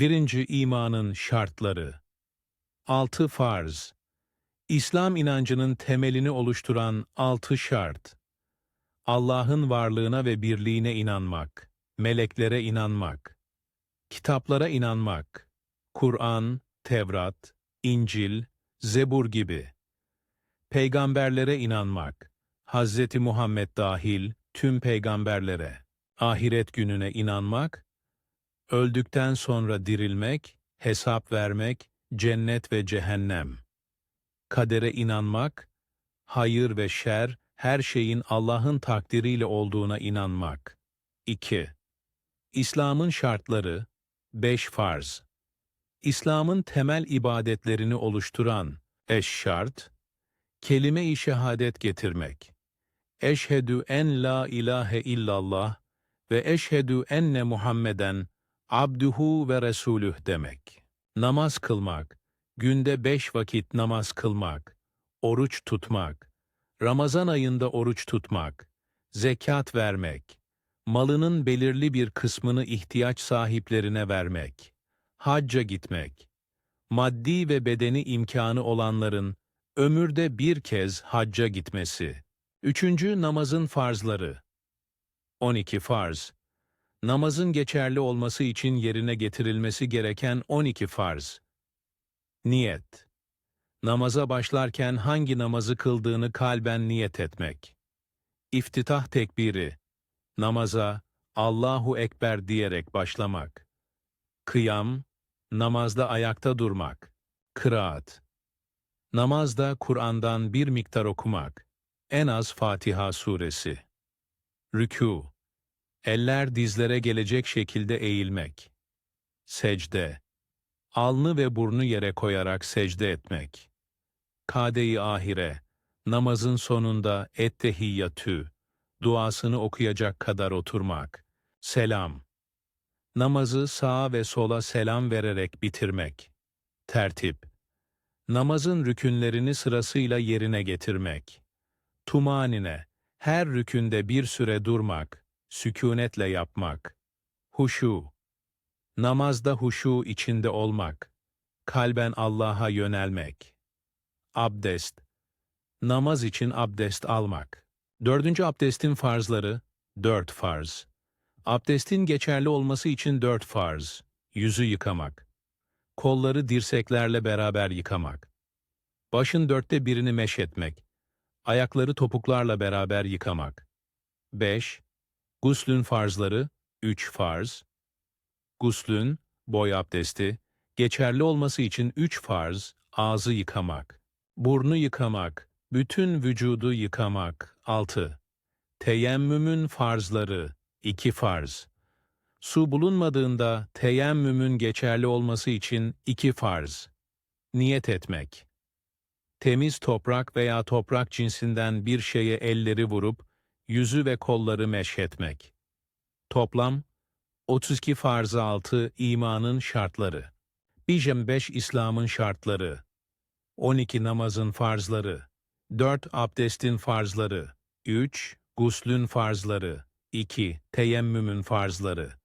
1. İmanın şartları 6 farz İslam inancının temelini oluşturan altı şart. Allah'ın varlığına ve birliğine inanmak, meleklere inanmak, kitaplara inanmak, Kur'an, Tevrat, İncil, Zebur gibi. Peygamberlere inanmak, Hz. Muhammed dahil tüm peygamberlere, ahiret gününe inanmak, öldükten sonra dirilmek, hesap vermek, cennet ve cehennem. Kadere inanmak, hayır ve şer, her şeyin Allah'ın takdiriyle olduğuna inanmak. 2. İslam'ın şartları 5 farz. İslam'ın temel ibadetlerini oluşturan eş şart, kelime-i şehadet getirmek. Eşhedü en la ilahe illallah ve eşhedü enne Muhammeden abduhu ve resulüh demek. Namaz kılmak, günde beş vakit namaz kılmak, oruç tutmak, Ramazan ayında oruç tutmak, zekat vermek, malının belirli bir kısmını ihtiyaç sahiplerine vermek, hacca gitmek, maddi ve bedeni imkanı olanların ömürde bir kez hacca gitmesi. Üçüncü namazın farzları. 12 farz. Namazın geçerli olması için yerine getirilmesi gereken 12 farz. Niyet. Namaza başlarken hangi namazı kıldığını kalben niyet etmek. İftitah tekbiri. Namaza Allahu Ekber diyerek başlamak. Kıyam, namazda ayakta durmak. Kıraat. Namazda Kur'an'dan bir miktar okumak. En az Fatiha suresi. Rükû. Eller dizlere gelecek şekilde eğilmek. Secde. Alnı ve burnu yere koyarak secde etmek. Kade-i ahire. Namazın sonunda ettehiyyatü. Duasını okuyacak kadar oturmak. Selam. Namazı sağa ve sola selam vererek bitirmek. Tertip. Namazın rükünlerini sırasıyla yerine getirmek. Tumanine. Her rükünde bir süre durmak sükunetle yapmak. Huşu. Namazda huşu içinde olmak. Kalben Allah'a yönelmek. Abdest. Namaz için abdest almak. Dördüncü abdestin farzları, dört farz. Abdestin geçerli olması için dört farz. Yüzü yıkamak. Kolları dirseklerle beraber yıkamak. Başın dörtte birini meş etmek. Ayakları topuklarla beraber yıkamak. 5. Guslün farzları 3 farz. Guslün, boy abdesti, geçerli olması için 3 farz, ağzı yıkamak, burnu yıkamak, bütün vücudu yıkamak 6. Teyemmümün farzları 2 farz. Su bulunmadığında teyemmümün geçerli olması için 2 farz. Niyet etmek. Temiz toprak veya toprak cinsinden bir şeye elleri vurup yüzü ve kolları meşhetmek. Toplam 32 farzı altı imanın şartları. Bijem 5 İslam'ın şartları. 12 namazın farzları. 4 abdestin farzları. 3 guslün farzları. 2 teyemmümün farzları.